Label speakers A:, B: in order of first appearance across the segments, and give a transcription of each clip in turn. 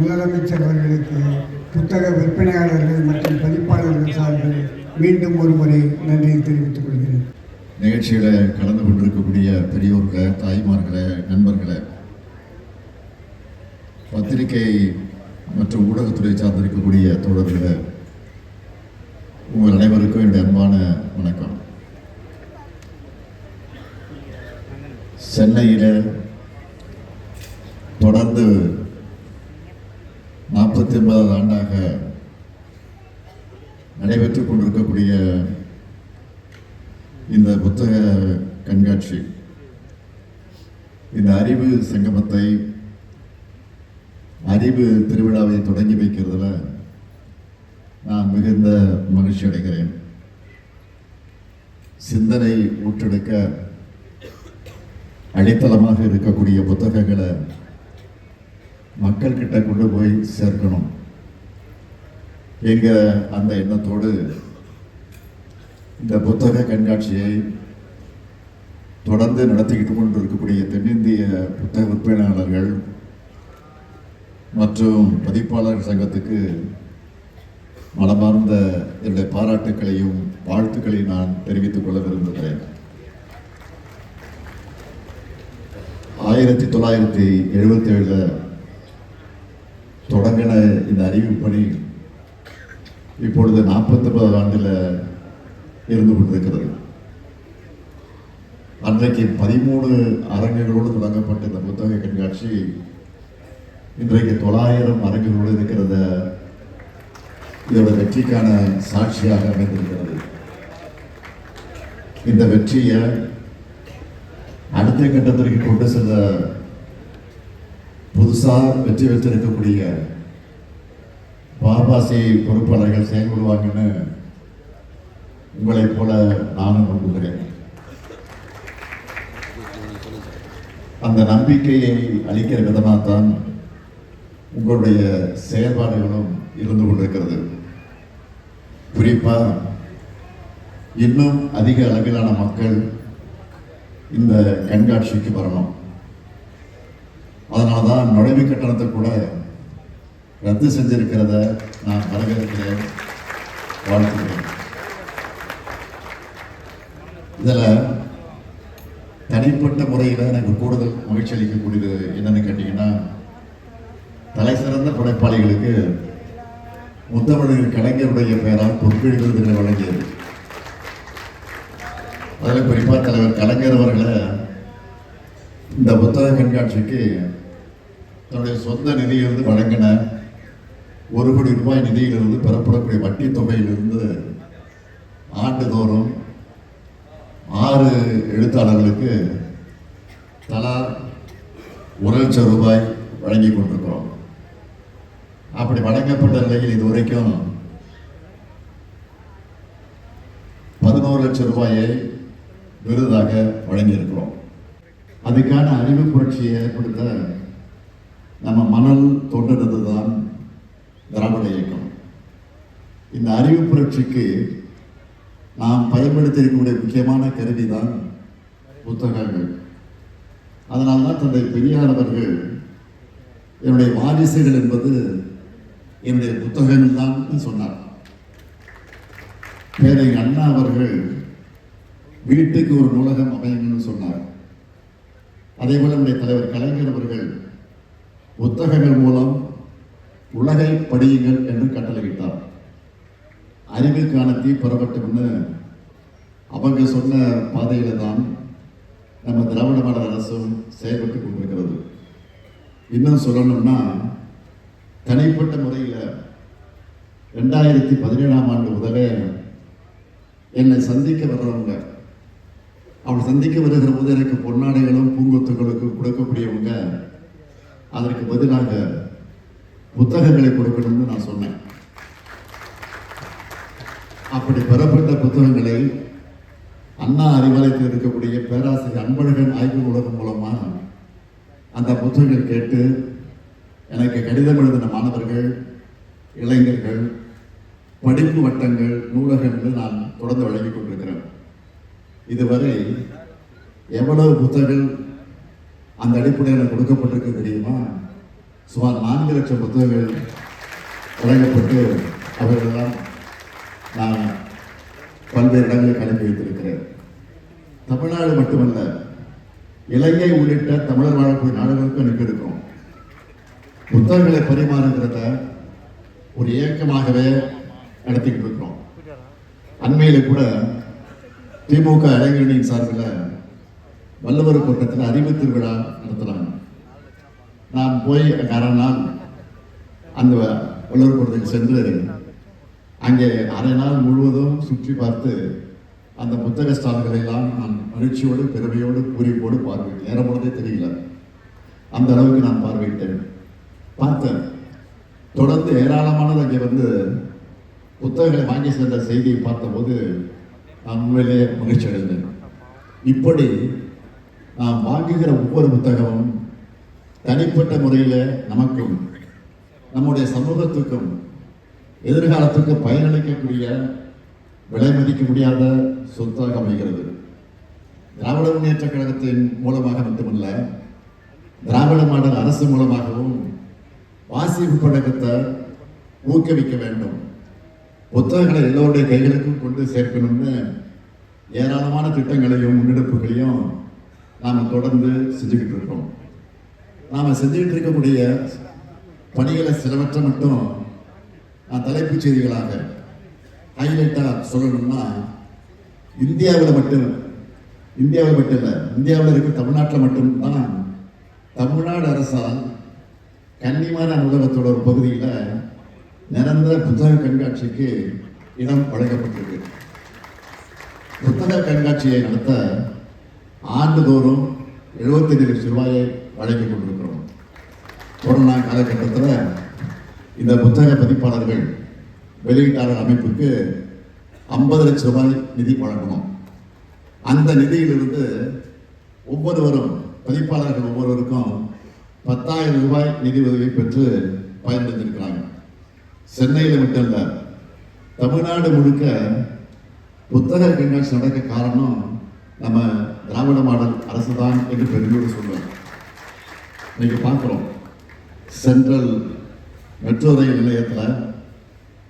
A: முதலமைச்சர் அவர்களுக்கு புத்தக விற்பனையாளர்கள் மற்றும் பதிப்பாளர்கள் சார்பில் மீண்டும் ஒரு முறை நன்றியை தெரிவித்துக் கொள்கிறேன்.
B: நிகழ்ச்சியில கலந்து கொண்டிருக்கக்கூடிய பெரியோர்களை தாய்மார்களை நண்பர்களை பத்திரிகை மற்றும் ஊடகத்துறை சார்ந்திருக்கக்கூடிய தோழர்களை உங்கள் அனைவருக்கும் என்னுடைய அன்பான வணக்கம். சென்னையில் தொடர்ந்து இருபத்தி ஒன்பதாவது ஆண்டாக நடைபெற்றுக் கொண்டிருக்கக்கூடிய இந்த புத்தக கண்காட்சி இந்த அறிவு சங்கமத்தை அறிவு திருவிழாவை தொடங்கி வைக்கிறதுல நான் மிகுந்த மகிழ்ச்சி அடைகிறேன். சிந்தனை ஊற்றெடுக்க அடித்தளமாக இருக்கக்கூடிய புத்தகங்களை மக்கள்கிட்ட கொண்டு போய் சேர்க்கணும். எங்கள் அந்த எண்ணத்தோடு இந்த புத்தக கண்காட்சியை தொடர்ந்து நடத்திக்கிட்டு கொண்டு இருக்கக்கூடிய தென்னிந்திய புத்தக விற்பனையாளர்கள் மற்றும் பதிப்பாளர் சங்கத்துக்கு மனமார்ந்த என்னுடைய பாராட்டுக்களையும் வாழ்த்துக்களையும் நான் தெரிவித்துக் கொள்ள விரும்புகிறேன். ஆயிரத்தி தொள்ளாயிரத்தி எழுபத்தி ஏழில் தொடங்கின இந்த அறிவு பணி இப்பொழுது நாற்பத்தி ஒன்பது ஆண்டில் இருந்து கொண்டிருக்கிறது. அன்றைக்கு பதிமூணு அரங்குகளோடு தொடங்கப்பட்ட இந்த புத்தக கண்காட்சி இன்றைக்கு தொள்ளாயிரம் அரங்குகளோடு இருக்கிறத இதோட வெற்றிக்கான சாட்சியாக அமைந்திருக்கிறது. இந்த வெற்றியை அடுத்த கட்டத்திற்கு கொண்டு செல்ல புதுசாக வெற்றி பெற்றிருக்கக்கூடிய பாபாசி பொறுப்பாளர்கள் செயல்படுவாங்கன்னு உங்களைப் போல நானும் நம்புகிறேன். அந்த நம்பிக்கையை அளிக்கிற விதமாகத்தான் உங்களுடைய செயல்பாடுகளும் இருந்து கொண்டிருக்கிறது. குறிப்பாக இன்னும் அதிக அளவிலான மக்கள் இந்த கண்காட்சிக்கு வரணும். அதனால தான் நுழைவு கட்டணத்தை கூட ரத்து செஞ்சிருக்கிறத நான் வரவேற்கிறேன் வாழ்த்துக்கிறேன் இதில் தனிப்பட்ட முறையில் எனக்கு கூடுதல் மகிழ்ச்சி அளிக்கக்கூடியது என்னன்னு கேட்டிங்கன்னா தலை சிறந்த படைப்பாளிகளுக்கு முத்தமிழர் கலைஞருடைய பெயரால் பொற்கொழி விருதுகளை வழங்கியது. அதில் குறிப்பாக தலைவர் கலைஞர் அவர்களை இந்த புத்தக கண்காட்சிக்கு தன்னுடைய சொந்த நிதியிலிருந்து வழங்கின ஒரு கோடி ரூபாய் நிதியிலிருந்து பெறப்படக்கூடிய வட்டி தொகையிலிருந்து ஆண்டுதோறும் ஆறு எழுத்தாளர்களுக்கு தலா ஒரு லட்சம் ரூபாய் வழங்கி கொண்டிருக்கிறோம். அப்படி வழங்கப்பட்ட நிலையில் இதுவரைக்கும் பதினோரு லட்சம் ரூபாயை விருதாக வழங்கியிருக்கிறோம். அதுக்கான அறிவு புரட்சியை ஏற்படுத்த நம்ம மணல் தோன்றினது தான் திராவிட இயக்கம். இந்த அறிவு புரட்சிக்கு நாம் பயன்படுத்தி இருக்கக்கூடிய முக்கியமான கருவி தான் புத்தகங்கள். அதனால் தான் தந்தை பெரியார் அவர்கள் என்னுடைய வாரிசுகள் என்பது என்னுடைய புத்தகங்கள் தான் சொன்னார். பேரை அண்ணா அவர்கள் வீட்டுக்கு ஒரு நூலகம் அமையணும்னு சொன்னார். அதே போல நம்முடைய தலைவர் கலைஞர் அவர்கள் புத்தகங்கள் மூலம் உலகை படியுங்கள் என்று கட்டளையிட்டார். அறிவுக்கான தீ பெறப்பட்டும்னு அவங்க சொன்ன பாதையில தான் நம்ம திராவிட மாடல் அரசும் செயல்பட்டு கொண்டிருக்கிறது. இன்னும் சொல்லணும்னா தனிப்பட்ட முறையில் ரெண்டாயிரத்தி பதினேழாம் ஆண்டு முதலே என்னை சந்திக்க வர்றவங்க அவள் சந்திக்க வருகிற போது எனக்கு பொன்னாடைகளும் பூங்கொத்துகளுக்கு கொடுக்கக்கூடியவங்க அதற்கு பதிலாக புத்தகங்களை கொடுக்கணும்னு நான் சொன்னேன். அப்படி பெறப்பட்ட புத்தகங்களை அண்ணா அறிவாலயத்தில் இருக்கக்கூடிய பேராசிரியர் அன்பழகன் ஆய்வு உலகம் மூலமாக அந்த புத்தகங்கள் கேட்டு எனக்கு கடிதம் எழுதின மாணவர்கள் இளைஞர்கள் படிப்பு வட்டங்கள் நூலகங்கள் நான் தொடர்ந்து வழங்கிக் இதுவரை எவ்வளவு புத்தகங்கள் அந்த அடிப்படையில் கொடுக்கப்பட்டிருக்கு தெரியுமா? சுமார் நான்கு லட்சம் புத்தகங்கள் வழங்கப்பட்டு அவர்களெல்லாம் நான் பல்வேறு இடங்களுக்கு அனுப்பி வைத்திருக்கிறேன். தமிழ்நாடு மட்டுமல்ல இலங்கை உள்ளிட்ட தமிழர் வாழக்கூடிய நாடுகளுக்கும் அனுப்பியிருக்கிறோம் புத்தகங்களை பரிமாறுங்கிறத ஒரு இயக்கமாகவே நடத்திக்கிட்டு இருக்கிறோம். அண்மையில் கூட திமுக இளைஞரணியின் சார்பில் வல்லவர் கூட்டத்தில் அறிவு திருவிழா நடத்துகிறாங்க நான் போய் அரை நாள் அந்த வல்லவர் கூட்டத்துக்கு சென்று அங்கே அரை நாள் முழுவதும் சுற்றி பார்த்து அந்த புத்தக ஸ்டால்களை எல்லாம் நான் மகிழ்ச்சியோடு பெருமையோடு பூரிப்போடு பார்வையிட்டேன். நேரம் போனதே தெரியல. அந்த அளவுக்கு நான் பார்வையிட்டேன். பார்த்தேன். தொடர்ந்து ஏராளமானது அங்கே வந்து புத்தகங்களை வாங்கி சென்ற செய்தியை பார்த்தபோது நான் உண்மையிலே மகிழ்ச்சி அடைந்தேன் இப்படி நாம் வாங்குகிற ஒவ்வொரு புத்தகமும் தனிப்பட்ட முறையில் நமக்கும் நம்முடைய சமூகத்துக்கும் எதிர்காலத்துக்கு பயனளிக்கக்கூடிய விலை மதிக்க முடியாத சொத்தாக அமைகிறது. திராவிட முன்னேற்ற கழகத்தின் மூலமாக மட்டுமல்ல திராவிட மாடல் அரசு மூலமாகவும் வாசிப்பு பழக்கத்தை ஊக்குவிக்க வேண்டும். புத்தகங்களை எல்லோருடைய கைகளுக்கும் கொண்டு சேர்க்கணும்னு ஏராளமான திட்டங்களையும் முன்னெடுப்புகளையும் நாம் தொடர்ந்து செஞ்சுக்கிட்டு இருக்கோம். நாம் செஞ்சுக்கிட்டு இருக்கக்கூடிய பணிகளை சிலவற்றை மட்டும் நான் தலைப்புச் செய்திகளாக ஹைலைட்டாக சொல்லணும்னா இந்தியாவில் மட்டும் இந்தியாவில் மட்டும் இல்லை இந்தியாவில் இருக்க தமிழ்நாட்டில் மட்டும்தான் தமிழ்நாடு அரசால் கன்னிமான நூலகத்தோட ஒரு பகுதியில் நிரந்தர புத்தக கண்காட்சிக்கு இடம் வழங்கப்பட்டிருக்கு. புத்தக கண்காட்சியை நடத்த ஆண்டுதோறும் 75 லட்சம் ரூபாயை வழங்கி கொண்டிருக்கிறோம். கொரோனா காலகட்டத்தில் இந்த புத்தக பதிப்பாளர்கள் வெளியீட்டாளர் அமைப்புக்கு ஐம்பது லட்சம் ரூபாய் நிதி வழங்கணும். அந்த நிதியிலிருந்து ஒவ்வொருவரும் பதிப்பாளர்கள் ஒவ்வொருவருக்கும் பத்தாயிரம் ரூபாய் நிதி உதவி பெற்று பயன்படுத்தியிருக்கிறாங்க சென்னையில் மட்டும் தமிழ்நாடு முழுக்க புத்தக கண்காட்சி நடக்க காரணம் நம்ம திராவிட மாடல் அரசு தான் என்று பெருமையோடு சொல்றோம் இன்னைக்கு பார்க்குறோம். சென்ட்ரல் மெட்ரோ ரயில் நிலையத்தில்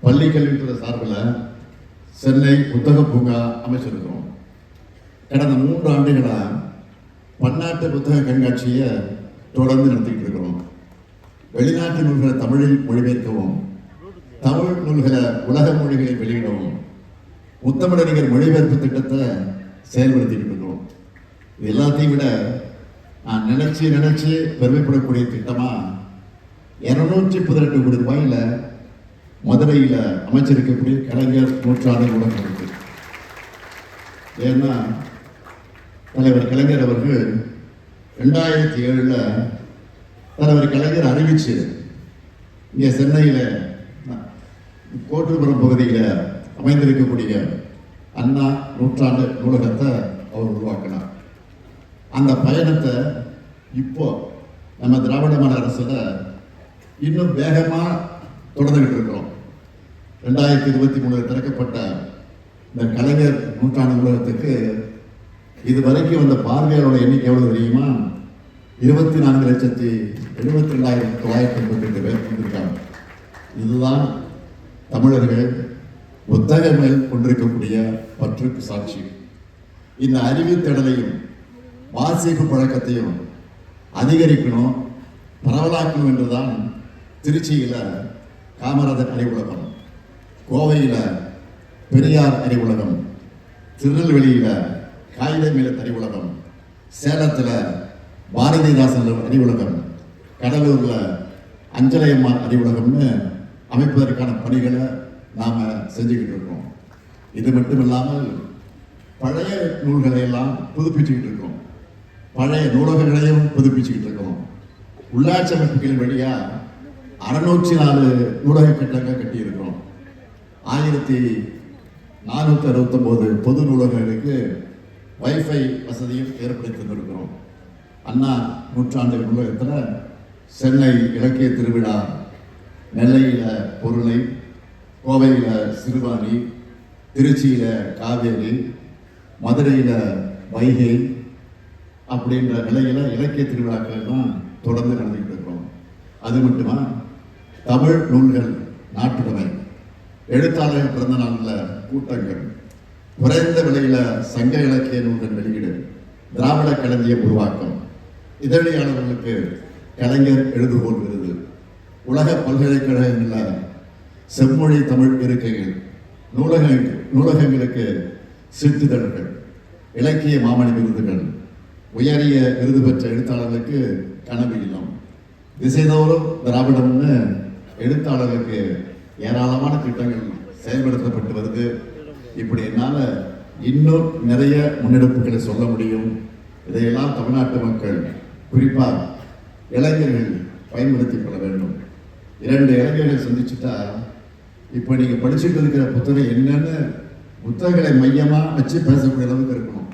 B: பள்ளி கல்வித்துறை சார்பில் சென்னை புத்தக பூங்கா அமைச்சிருக்கிறோம். கடந்த மூன்று ஆண்டுகளாக பன்னாட்டு புத்தக கண்காட்சியை தொடர்ந்து நடத்திக்கிட்டு இருக்கிறோம். வெளிநாட்டில் இருக்கிற தமிழில் மொழிபெயர்க்கவும் தமிழ் நூல்களை உலக மொழிகளில் வெளியிடவும் முத்தமிழறிஞர் மொழிபெயர்ப்பு திட்டத்தை செயல்படுத்திட்டு இருக்கிறோம் இது எல்லாத்தையும் விட நான் நினச்சி நினச்சி பெருமைப்படக்கூடிய திட்டமாக இரநூற்றி பதினெட்டு கோடி ரூபாயில மதுரையில் அமைச்சிருக்கக்கூடிய கலைஞர் நூற்றாண்டு உலகம் இருக்கு ஏன்னா தலைவர் கலைஞர் அவர்கள் ரெண்டாயிரத்தி ஏழில் தலைவர் கலைஞர் அறிவிச்சு இங்கே சென்னையில் கோட்டுபுரம் பகுதியில் அமைந்திருக்கக்கூடிய அண்ணா நூற்றாண்டு நூலகத்தை அவர் உருவாக்கினார். அந்த பயணத்தை இப்போ நம்ம திராவிட மாநில அரசில் இன்னும் வேகமாக தொடர்ந்துகிட்டு இருக்கிறோம். ரெண்டாயிரத்தி இருபத்தி மூணில் திறக்கப்பட்ட இந்த கலைஞர் நூற்றாண்டு நூலகத்துக்கு இது வரைக்கும் வந்த பார்வையாளரோட எண்ணிக்கை எவ்வளவு தெரியுமா? இருபத்தி நான்கு லட்சத்தி எழுபத்தி ரெண்டாயிரத்தி தொள்ளாயிரத்தி எண்பத்தி ரெண்டு பேர் வந்திருக்காங்க. இதுதான் தமிழர்கள் புத்தக மேல் கொண்டிருக்கக்கூடிய பற்றுக்கு சாட்சி. இந்த அறிவு தேடலையும் வாசிப்பு பழக்கத்தையும் அதிகரிக்கணும் பரவலாக்கணும் என்றுதான் திருச்சியில் காமராஜர் அறிவுலகம் கோவையில் பெரியார் அறிவுலகம் திருநெல்வேலியில் காகித மீளத் அறிவுலகம் சேலத்தில் பாரதிதாசன் அறிவுலகம் கடலூரில் அஞ்சலையம்மாள் அறிவுலகம்னு அமைப்பதற்கான பணிகளை நாம் செஞ்சுக்கிட்டு இருக்கோம். இது மட்டும் இல்லாமல் பழைய நூல்களை எல்லாம் புதுப்பிச்சுக்கிட்டு இருக்கோம். பழைய நூலகங்களையும் புதுப்பிச்சுக்கிட்டு இருக்கோம். உள்ளாட்சி அமைப்புகளின் வழியாக அறுநூற்றி நாலு நூலக கட்டங்கள் கட்டியிருக்கிறோம். ஆயிரத்தி நானூற்றி அறுபத்தொம்போது பொது நூலகங்களுக்கு வைஃபை வசதியும் ஏற்படுத்தி தந்திருக்கிறோம். அண்ணா நூற்றாண்டு நூலகத்தில் சென்னை இலக்கிய திருவிழா நெல்லையில் பொருளை கோவையில் சிறுவாணி திருச்சியில் காவேரி மதுரையில் வைகை அப்படின்ற நிலையில் இலக்கிய திருவிழாக்கள் தான் தொடர்ந்து நடந்துக்கிட்டு இருக்கிறோம். அது மட்டுமா? தமிழ் நூல்கள் நாட்டுடைமை. எழுத்தாளர்கள் பிறந்த நாளில் கூட்டங்கள். குறைந்த விலையில் சங்க இலக்கிய நூல்கள் வெளியீடு. திராவிட கலைஞர் உருவாக்கம். இதழியாளர்களுக்கு கலைஞர் எழுதுகோள் விருது. உலக பல்கலைக்கழகங்களில் செம்மொழி தமிழ் இருக்கைகள் நூலக நூலகங்களுக்கு சிற்றிதழ்கள் இலக்கிய மாமணி விருதுகள் உயரிய விருது பெற்ற எழுத்தாளர்களுக்கு கனவு இல்லம். திசைதோறும் திராவிடம்னு எழுத்தாளர்களுக்கு ஏராளமான திட்டங்கள் செயல்படுத்தப்பட்டு வருது. இப்படி என்னால் இன்னும் நிறைய முன்னெடுப்புகளை சொல்ல முடியும். இதையெல்லாம் தமிழ்நாட்டு மக்கள் குறிப்பாக இளைஞர்கள் பயன்படுத்திக் கொள்ள வேண்டும். இரண்டு இளைஞர்கள் சந்திச்சுட்டா இப்போ நீங்கள் படிச்சுட்டு இருக்கிற புத்தகம் என்னென்னு புத்தகங்களை மையமாக வச்சு பேசக்கூடிய அளவுக்கு இருக்கணும்.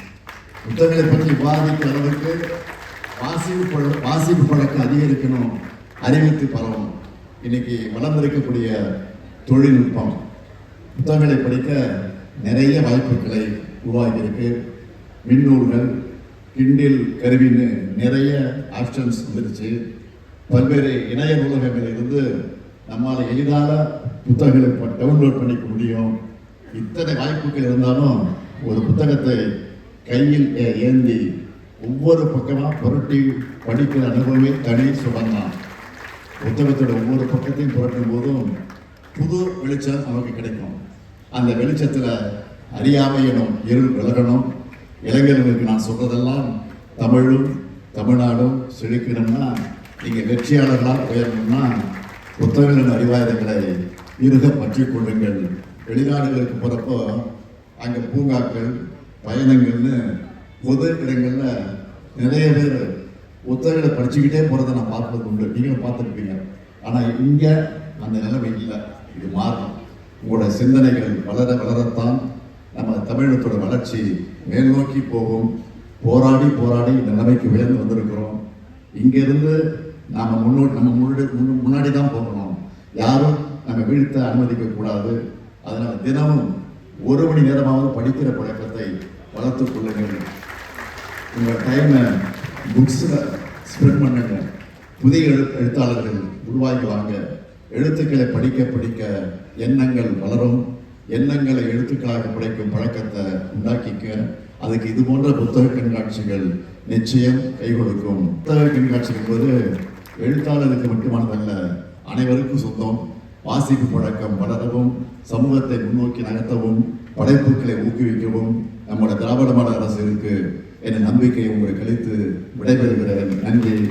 B: புத்தகங்களை பற்றி விவாதிக்கிற அளவுக்கு வாசிப்பு பழ வாசிப்பு பழக்கம் அதிகரிக்கணும். அறிவித்து பரவணும் இன்னைக்கு வளர்ந்திருக்கக்கூடிய தொழில்நுட்பம். புத்தகங்களை படிக்க நிறைய வாய்ப்புகளை உருவாகியிருக்கு மின்னூல்கள் கிண்டில் கருவின்னு நிறைய ஆப்ஷன்ஸ் வந்துருச்சு. பல்வேறு இணைய நூலகங்கள் இருந்து நம்மால் எளிதாக புத்தகங்களை டவுன்லோட் பண்ணிக்க முடியும். இத்தனை வாய்ப்புகள் இருந்தாலும் ஒரு புத்தகத்தை கையில் ஏந்தி ஒவ்வொரு பக்கமாக புரட்டி படிக்கிற அனுபவமே தனி சுகம்தான். புத்தகத்தோட ஒவ்வொரு பக்கத்தையும் புரட்டும் போதும் புது வெளிச்சம் நமக்கு கிடைக்கும். அந்த வெளிச்சத்தில் அறியாமை எனும் இருள் விலகணும். இளைஞர்களுக்கு நான் சொல்றதெல்லாம் தமிழும் தமிழ்நாடும் செழிக்கணும்னா நீங்கள் வெற்றியாளர்களாக உயரணும்னா புத்தகங்களின் அறிவாயுதங்களை இருக பற்றி கொள்ளுங்கள். வெளிநாடுகளுக்கு போகிறப்போ அங்கே பூங்காக்கள் பயணங்கள்னு பொது இடங்களில் நிறைய பேர் புத்தகங்களை படிச்சுக்கிட்டே போகிறத நான் பார்ப்பது உண்டு. நீங்களும் பார்த்துருப்பீங்க. ஆனால் இங்கே அந்த நிலைமை இல்லை. இது மாறும் உங்களோட சிந்தனைகள் வளர வளரத்தான் நம்ம தமிழகத்தோட வளர்ச்சி மேல் நோக்கி போகும். போராடி போராடி இந்த நிலைமைக்கு உயர்ந்து வந்திருக்கிறோம். இங்கேருந்து நாம் முன்னோடி நம்ம முன்னாடி முன்னாடி தான் போகணும். யாரும் நம்ம வீழ்த்த அனுமதிக்க கூடாது அதனால் தினமும் ஒரு மணி நேரமாவது படிக்கிற பழக்கத்தை வளர்த்துக் கொள்ளுங்கள். உங்கள் டைமை புக்ஸில் ஸ்பெண்ட் பண்ணுங்க. புதிய எழு எழுத்தாளர்கள் உருவாக்குவாங்க எழுத்துக்களை படிக்க படிக்க எண்ணங்கள் வளரும். எண்ணங்களை எழுத்துக்களாக படைக்கும் பழக்கத்தை உண்டாக்கிக்க அதுக்கு இது போன்ற புத்தக கண்காட்சிகள் நிச்சயம் கை கொடுக்கும். புத்தக கண்காட்சி போது எழுத்தாளருக்கு மட்டுமானதல்ல அனைவருக்கும் சொந்தம். வாசிப்பு பழக்கம் வளரவும் சமூகத்தை முன்னோக்கி நகர்த்தவும் படைப்புகளை ஊக்குவிக்கவும் நம்முடைய திராவிட மாடல் அரசு இருக்கு. என்ற நம்பிக்கை உங்களுக்கு அளித்து விடைபெறுகிறேன். நன்றி.